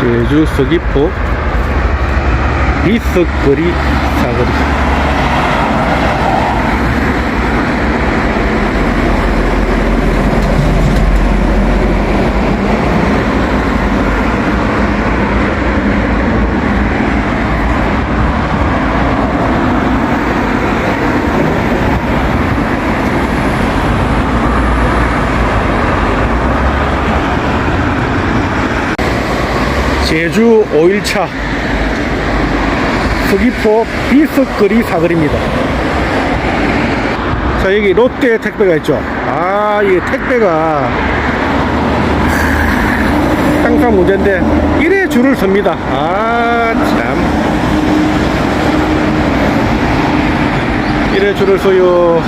제주 서귀포 비석거리 사거리 제주 5일차 서귀포 비석거리 사거리입니다. 자, 여기 롯데 택배가 있죠. 아, 이 택배가 항상 문제인데, 이래 줄을 섭니다. 아, 참. 이래 줄을 서요.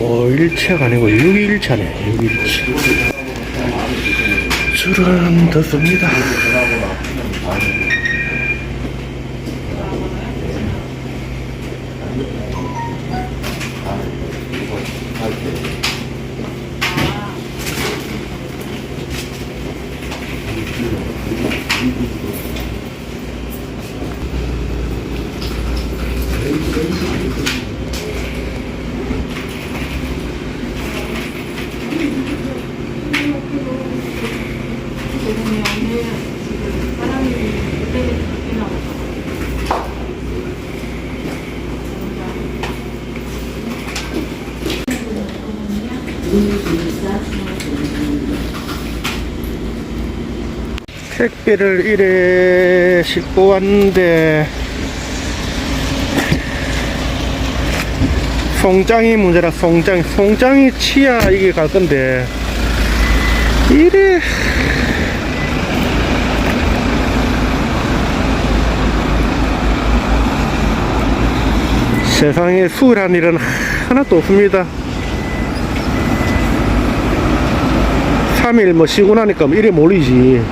어, 1차가 아니고 6일차네, 6일차. 줄은 더 씁니다. 택배를 이래 싣고 왔는데 송장이 문제라 송장 송장이 치야 이게 갈 건데 이래 세상에 수월한 일은 하나도 없습니다. 3일 뭐 쉬고 나니까 뭐 이래 몰리지